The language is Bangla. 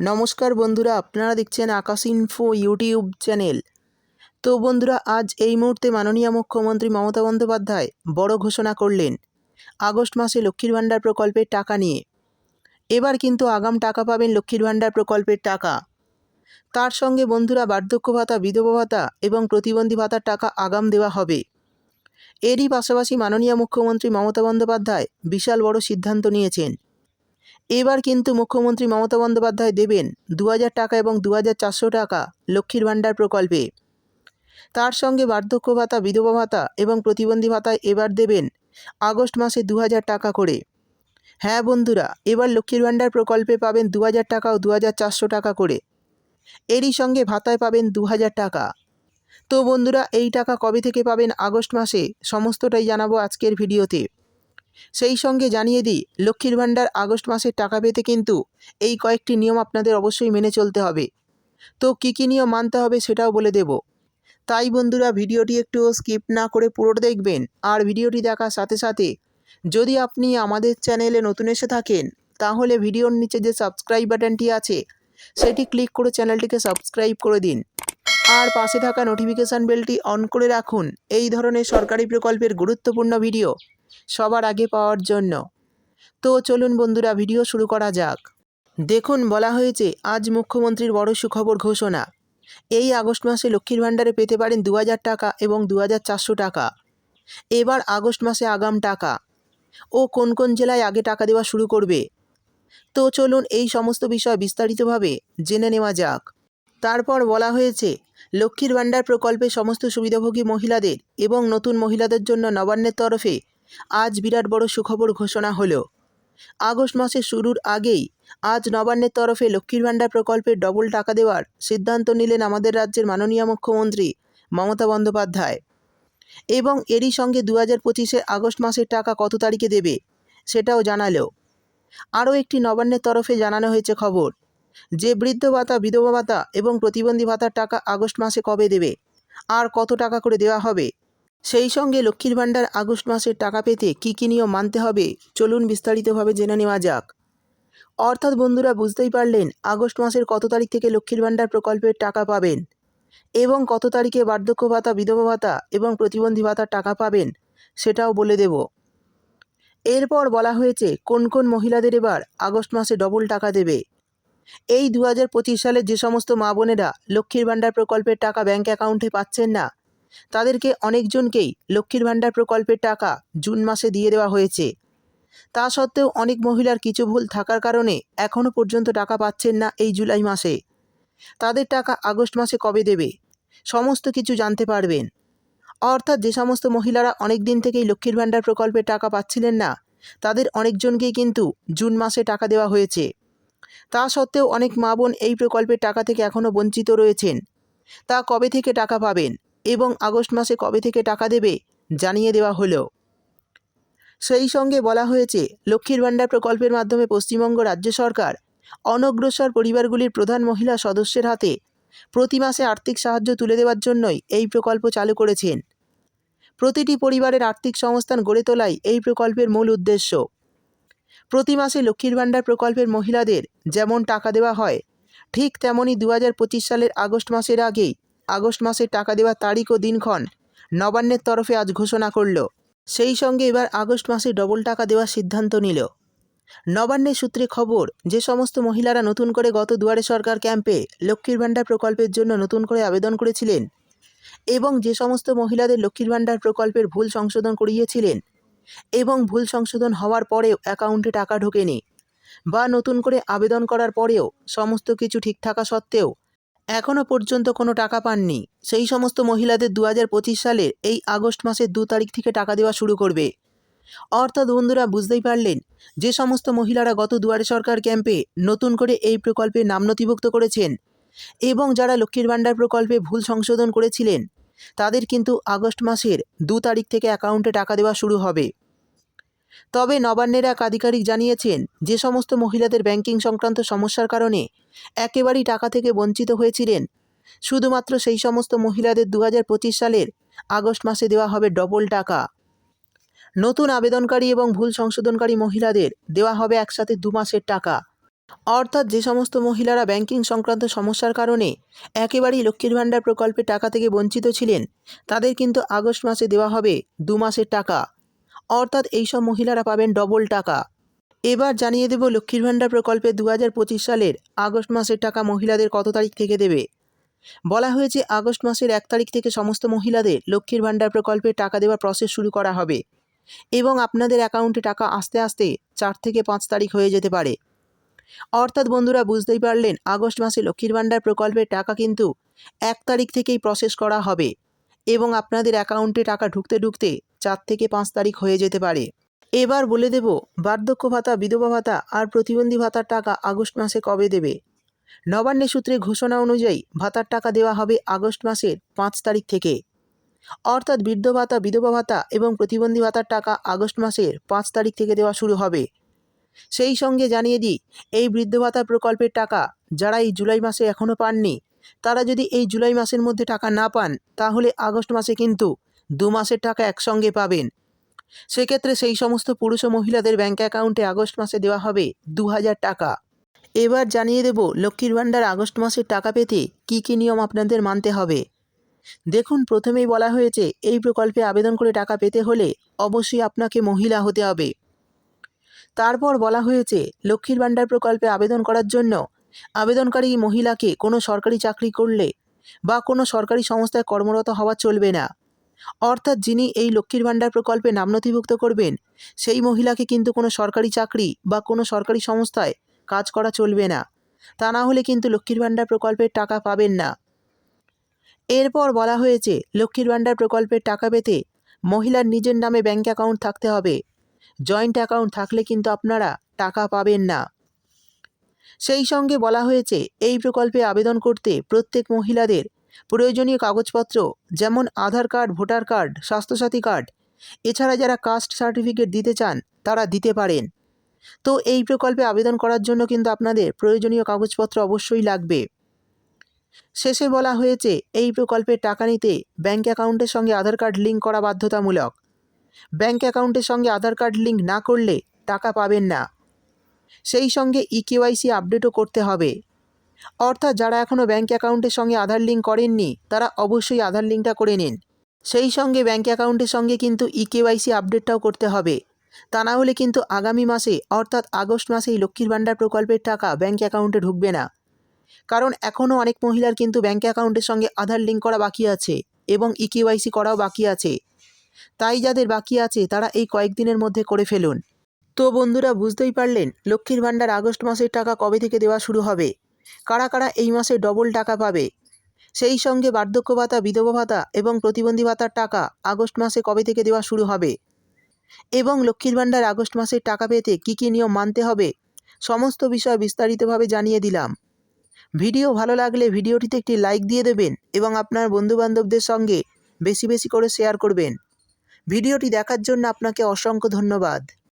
নমস্কার বন্ধুরা, আপনারা দেখছেন আকাশ ইনফো ইউটিউব চ্যানেল তো বন্ধুরা, আজ এই মুহূর্তে মাননীয় মুখ্যমন্ত্রী মমতা বন্দ্যোপাধ্যায় বড় ঘোষণা করলেন আগস্ট মাসে লক্ষ্মীর ভাণ্ডার প্রকল্পের টাকা নিয়ে। এবার কিন্তু আগাম টাকা পাবেন লক্ষ্মীর ভাণ্ডার প্রকল্পের টাকা। তার সঙ্গে বন্ধুরা, বার্ধক্য ভাতা, বিধবা ভাতা এবং প্রতিবন্ধী ভাতার টাকা আগাম দেওয়া হবে। এরই পাশাপাশি মাননীয় মুখ্যমন্ত্রী মমতা বন্দ্যোপাধ্যায় বিশাল বড় সিদ্ধান্ত নিয়েছেন। এবার কিন্তু মুখ্যমন্ত্রী মমতা বন্দ্যোপাধ্যায় দেবেন দু হাজার টাকা এবং দু হাজার চারশো টাকা লক্ষ্মীর ভাণ্ডার প্রকল্পে। তার সঙ্গে বার্ধক্য ভাতা, বিধবা ভাতা এবং প্রতিবন্ধী ভাতায় এবার দেবেন আগস্ট মাসে দু হাজার টাকা করে। হ্যাঁ বন্ধুরা, এবার লক্ষ্মীর ভাণ্ডার প্রকল্পে পাবেন দু হাজার টাকা ও দু হাজার চারশো টাকা করে। এরই সঙ্গে ভাতায় পাবেন দু হাজার টাকা। তো বন্ধুরা, এই টাকা কবে থেকে পাবেন আগস্ট মাসে, সমস্তটাই জানাব আজকের ভিডিওতে। সেই সঙ্গে জানিয়ে দিই, লক্ষ্মীর ভাণ্ডার আগস্ট মাসের টাকা পেতে কিন্তু এই কয়েকটি নিয়ম আপনাদের অবশ্যই মেনে চলতে হবে। তো কী কী নিয়ম মানতে হবে সেটাও বলে দেব। তাই বন্ধুরা ভিডিওটি একটু স্কিপ না করে পুরোটা দেখবেন আর ভিডিওটি দেখার সাথে সাথে যদি আপনি আমাদের চ্যানেলে নতুন এসে থাকেন, তাহলে ভিডিওর নিচে যে সাবস্ক্রাইব বাটনটি আছে, সেটি ক্লিক করে চ্যানেলটিকে সাবস্ক্রাইব করে দিন। আর পাশে থাকা নোটিফিকেশান বেলটি অন করে রাখুন। এই ধরনের সরকারি প্রকল্পের গুরুত্বপূর্ণ ভিডিও সবার আগে পাওয়ার জন্য। তো চলুন বন্ধুরা, ভিডিও শুরু করা যাক। দেখুন, বলা হয়েছে, আজ মুখ্যমন্ত্রীর বড় সুখবর ঘোষণা। এই আগস্ট মাসে লক্ষ্মীর ভাণ্ডারে পেতে পারেন দু হাজার টাকা এবং দু হাজার চারশো টাকা। এবার আগস্ট মাসে আগাম টাকা। ও কোন কোন জেলায় আগে টাকা দেওয়া শুরু করবে? তো চলুন এই সমস্ত বিষয় বিস্তারিতভাবে জেনে নেওয়া যাক। তারপর বলা হয়েছে, লক্ষ্মীর ভাণ্ডার প্রকল্পে সমস্ত সুবিধাভোগী মহিলাদের এবং নতুন মহিলাদের জন্য নবান্নের তরফে আজ বিরাট বড় সুখবর ঘোষণা হলো। আগস্ট মাসের শুরুর আগেই আজ নবান্নের তরফে লক্ষ্মীর ভাণ্ডার প্রকল্পের ডবল টাকা দেওয়ার সিদ্ধান্ত নিলেন আমাদের রাজ্যের মাননীয় মুখ্যমন্ত্রী মমতা বন্দ্যোপাধ্যায়। এবং এরই সঙ্গে দু হাজার পঁচিশের আগস্ট মাসের টাকা কত তারিখে দেবে, সেটাও জানালো। আরও একটি নবান্নের তরফে জানানো হয়েছে খবর, যে বৃদ্ধ ভাতা, বিধবা ভাতা এবং প্রতিবন্ধী ভাতার টাকা আগস্ট মাসে কবে দেবে, আর কত টাকা করে দেওয়া হবে সেই সঙ্গে লক্ষ্মীর ভাণ্ডার আগস্ট মাসের টাকা পেতে কী কী নিয়ম মানতে হবে, চলুন বিস্তারিতভাবে জেনে নেওয়া যাক। অর্থাৎ বন্ধুরা বুঝতেই পারলেন, আগস্ট মাসের কত তারিখ থেকে লক্ষ্মীর ভাণ্ডার প্রকল্পের টাকা পাবেন এবং কত তারিখে বার্ধক্য ভাতা, বিধবা ভাতা এবং প্রতিবন্ধী ভাতার টাকা পাবেন সেটাও বলে দেব। এরপর বলা হয়েছে, কোন কোন মহিলাদের এবার আগস্ট মাসে ডবল টাকা দেবে। এই দু হাজার পঁচিশ সালে যে সমস্ত মা বোনেরা লক্ষ্মীর ভাণ্ডার প্রকল্পের টাকা ব্যাঙ্ক অ্যাকাউন্টে পাচ্ছেন না তাদেরকে অনেকজনকেই লক্ষ্মীর ভাণ্ডার প্রকল্পের টাকা জুন মাসে দিয়ে দেওয়া হয়েছে। তা সত্ত্বেও অনেক মহিলার কিছু ভুল থাকার কারণে এখনও পর্যন্ত টাকা পাচ্ছেন না এই জুলাই মাসে। তাদের টাকা আগস্ট মাসে কবে দেবে? সমস্ত কিছু জানতে পারবেন। অর্থাৎ যে সমস্ত মহিলারা অনেক দিন থেকেই লক্ষ্মীর ভাণ্ডার প্রকল্পের টাকা পাচ্ছিলেন না, তাদের অনেকজনকেই কিন্তু জুন মাসে টাকা দেওয়া হয়েছে। তা সত্ত্বেও অনেক মা বোন এই প্রকল্পের টাকা থেকে এখনও বঞ্চিত রয়েছেন। তা কবে থেকে টাকা পাবেন? এবং আগস্ট মাসে কবে থেকে টাকা দেবে জানিয়ে দেওয়া হলো। সেই সঙ্গে বলা হয়েছে, লক্ষ্মীর ভাণ্ডার প্রকল্পের মাধ্যমে পশ্চিমবঙ্গ রাজ্য সরকার অনগ্রসর পরিবারগুলির প্রধান মহিলা সদস্যের হাতে প্রতি মাসে আর্থিক সাহায্য তুলে দেওয়ার জন্যই এই প্রকল্প চালু করেছেন। প্রতিটি পরিবারের আর্থিক সংস্থান গড়ে তোলাই এই প্রকল্পের মূল উদ্দেশ্য। প্রতি মাসে লক্ষ্মীর ভাণ্ডার প্রকল্পের মহিলাদের যেমন টাকা দেওয়া হয়, ঠিক তেমনই দু হাজার পঁচিশ সালের আগস্ট মাসের আগেই আগস্ট মাসে টাকা দেওয়ার তারিখ ও দিনক্ষণ নবান্নের তরফে আজ ঘোষণা করল। সেই সঙ্গে এবার আগস্ট মাসে ডবল টাকা দেওয়ার সিদ্ধান্ত নিল। নবান্নের সূত্রে খবর, যে সমস্ত মহিলারা নতুন করে গত দুয়ারে সরকার ক্যাম্পে লক্ষ্মীর ভাণ্ডার প্রকল্পের জন্য নতুন করে আবেদন করেছিলেন এবং যে সমস্ত মহিলাদের লক্ষ্মীর ভাণ্ডার প্রকল্পের ভুল সংশোধন করিয়েছিলেন এবং ভুল সংশোধন হওয়ার পরেও অ্যাকাউন্টে টাকা ঢোকেনি বা নতুন করে আবেদন করার পরেও সমস্ত কিছু ঠিক থাকা সত্ত্বেও এখনও পর্যন্ত কোনো টাকা পাননি। সেই সমস্ত মহিলাদের দু হাজার পঁচিশ সালের এই আগস্ট মাসের দু তারিখ থেকে টাকা দেওয়া শুরু করবে। অর্থাৎ বন্ধুরা, বুঝতেই পারলেন, যে সমস্ত মহিলারা গত দুয়ারে সরকার ক্যাম্পে নতুন করে এই প্রকল্পে নাম নথিভুক্ত করেছেন এবং যারা লক্ষ্মীর ভাণ্ডার প্রকল্পে ভুল সংশোধন করেছিলেন, তাদের কিন্তু আগস্ট মাসের দু তারিখ থেকে অ্যাকাউন্টে টাকা দেওয়া শুরু হবে। তবে নবান্নের এক আধিকারিক জানিয়েছেন, যে সমস্ত মহিলাদের ব্যাংকিং সংক্রান্ত সমস্যার কারণে একেবারেই টাকা থেকে বঞ্চিত হয়েছিলেন। শুধুমাত্র সেই সমস্ত মহিলাদের দু হাজার পঁচিশ সালের আগস্ট মাসে দেওয়া হবে ডবল টাকা। নতুন আবেদনকারী এবং ভুল সংশোধনকারী মহিলাদের দেওয়া হবে একসাথে দু মাসের টাকা। অর্থাৎ যে সমস্ত মহিলারা ব্যাংকিং সংক্রান্ত সমস্যার কারণে একেবারেই লক্ষ্মীর ভাণ্ডার প্রকল্পে টাকা থেকে বঞ্চিত ছিলেন, তাদের কিন্তু আগস্ট মাসে দেওয়া হবে দু মাসের টাকা। অর্থাৎ এইসব মহিলারা পাবেন ডবল টাকা। এবার জানিয়ে দেব লক্ষ্মীর ভাণ্ডার প্রকল্পে দু হাজার পঁচিশ সালের আগস্ট মাসের টাকা মহিলাদের কত তারিখ থেকে দেবে। বলা হয়েছে আগস্ট মাসের এক তারিখ থেকে সমস্ত মহিলাদের লক্ষ্মীর ভাণ্ডার প্রকল্পে টাকা দেওয়ার প্রসেস শুরু করা হবে এবং আপনাদের অ্যাকাউন্টে টাকা আস্তে আস্তে চার থেকে পাঁচ তারিখ হয়ে যেতে পারে। অর্থাৎ বন্ধুরা, বুঝতেই পারলেন, আগস্ট মাসে লক্ষ্মীর ভাণ্ডার প্রকল্পের টাকা কিন্তু এক তারিখ থেকেই প্রসেস করা হবে এবং আপনাদের অ্যাকাউন্টে টাকা ঢুকতে ঢুকতে চার থেকে পাঁচ তারিখ হয়ে যেতে পারে। এবার বলে দেব, বার্ধক্য ভাতা, বিধবা ভাতা আর প্রতিবন্ধী ভাতার টাকা আগস্ট মাসে কবে দেবে? নবান্নের সূত্রে ঘোষণা অনুযায়ী ভাতার টাকা দেওয়া হবে আগস্ট মাসের পাঁচ তারিখ থেকে। অর্থাৎ বৃদ্ধ ভাতা, বিধবা ভাতা এবং প্রতিবন্ধী ভাতার টাকা আগস্ট মাসের পাঁচ তারিখ থেকে দেওয়া শুরু হবে। সেই সঙ্গে জানিয়ে দিই, এই বৃদ্ধ ভাতা প্রকল্পের টাকা যারা এই জুলাই মাসে এখনও পাননি, তারা যদি এই জুলাই মাসের মধ্যে টাকা না পান, তাহলে আগস্ট মাসে কিন্তু দু মাসের টাকা একসঙ্গে পাবেন। সেক্ষেত্রে সেই সমস্ত পুরুষ ও মহিলাদের ব্যাঙ্ক অ্যাকাউন্টে আগস্ট মাসে দেওয়া হবে দু হাজার টাকা। এবার জানিয়ে দেব, লক্ষ্মীর ভাণ্ডার আগস্ট মাসের টাকা পেতে কী কী নিয়ম আপনাদের মানতে হবে। দেখুন, প্রথমেই বলা হয়েছে, এই প্রকল্পে আবেদন করে টাকা পেতে হলে অবশ্যই আপনাকে মহিলা হতে হবে। তারপর বলা হয়েছে, লক্ষ্মীর ভাণ্ডার প্রকল্পে আবেদন করার জন্য আবেদনকারী মহিলাকে কোনো সরকারি চাকরি করলে বা কোনো সরকারি সংস্থায় কর্মরত হওয়া চলবে না। অর্থাৎ যিনি এই লক্ষ্মীর ভাণ্ডার প্রকল্পে নাম নথিভুক্ত করবেন, সেই মহিলাকে কিন্তু কোনো সরকারি চাকরি বা কোনো সরকারি সংস্থায় কাজ করা চলবে না। তা না হলে কিন্তু লক্ষ্মীর ভাণ্ডার প্রকল্পের টাকা পাবেন না। এরপর বলা হয়েছে, লক্ষ্মীর ভাণ্ডার প্রকল্পের টাকা পেতে মহিলার নিজের নামে ব্যাঙ্ক অ্যাকাউন্ট থাকতে হবে। জয়েন্ট অ্যাকাউন্ট থাকলে কিন্তু আপনারা টাকা পাবেন না। সেই সঙ্গে বলা হয়েছে, এই প্রকল্পে আবেদন করতে প্রত্যেক মহিলাদের প্রয়োজনীয় কাগজপত্র, যেমন Aadhaar card, voter card, Swasthyasathi card. এছাড়া যারা কাস্ট সার্টিফিকেট দিতে চান, তারা দিতে পারেন। তো এই প্রকল্পে আবেদন করার জন্য কিন্তু আপনাদের প্রয়োজনীয় কাগজপত্র অবশ্যই লাগবে। শেষে বলা হয়েছে, এই প্রকল্পের টাকা নিতে ব্যাঙ্ক অ্যাকাউন্টের সঙ্গে আধার কার্ড লিঙ্ক করা বাধ্যতামূলক। ব্যাঙ্ক অ্যাকাউন্টের সঙ্গে আধার কার্ড লিঙ্ক না করলে টাকা পাবেন না। সেই সঙ্গে ইকেওয়াইসি আপডেটও করতে হবে। অর্থাৎ যারা এখনও ব্যাঙ্ক অ্যাকাউন্টের সঙ্গে আধার লিঙ্ক করেননি, তারা অবশ্যই আধার লিঙ্কটা করে নিন। সেই সঙ্গে ব্যাঙ্ক অ্যাকাউন্টের সঙ্গে কিন্তু ইকেওয়াইসি আপডেটটাও করতে হবে। তা না হলে কিন্তু আগামী মাসে, অর্থাৎ আগস্ট মাসেই লক্ষ্মীর ভাণ্ডার প্রকল্পের টাকা ব্যাঙ্ক অ্যাকাউন্টে ঢুকবে না। কারণ এখনও অনেক মহিলার কিন্তু ব্যাঙ্ক অ্যাকাউন্টের সঙ্গে আধার লিঙ্ক করা বাকি আছে এবং ইকেওয়াইসি করাও বাকি আছে। তাই যাদের বাকি আছে, তারা এই কয়েকদিনের মধ্যে করে ফেলুন। তো বন্ধুরা, বুঝতেই পারলেন লক্ষ্মীর ভাণ্ডার আগস্ট মাসের টাকা কবে থেকে দেওয়া শুরু হবে? কারা কারা এই মাসে ডবল টাকা পাবে? সেই সঙ্গে বার্ধক্য ভাতা, বিধবা ভাতা এবং প্রতিবন্ধী ভাতার টাকা আগস্ট মাসে কবে থেকে দেওয়া শুরু হবে? এবং লক্ষ্মীর ভাণ্ডার আগস্ট মাসের টাকা পেতে কী কী নিয়ম মানতে হবে? সমস্ত বিষয় বিস্তারিতভাবে জানিয়ে দিলাম। ভিডিও ভালো লাগলে ভিডিওটিতে একটি লাইক দিয়ে দেবেন এবং আপনার বন্ধুবান্ধবদের সঙ্গে বেশি বেশি করে শেয়ার করবেন। ভিডিওটি দেখার জন্য আপনাকে অসংখ্য ধন্যবাদ।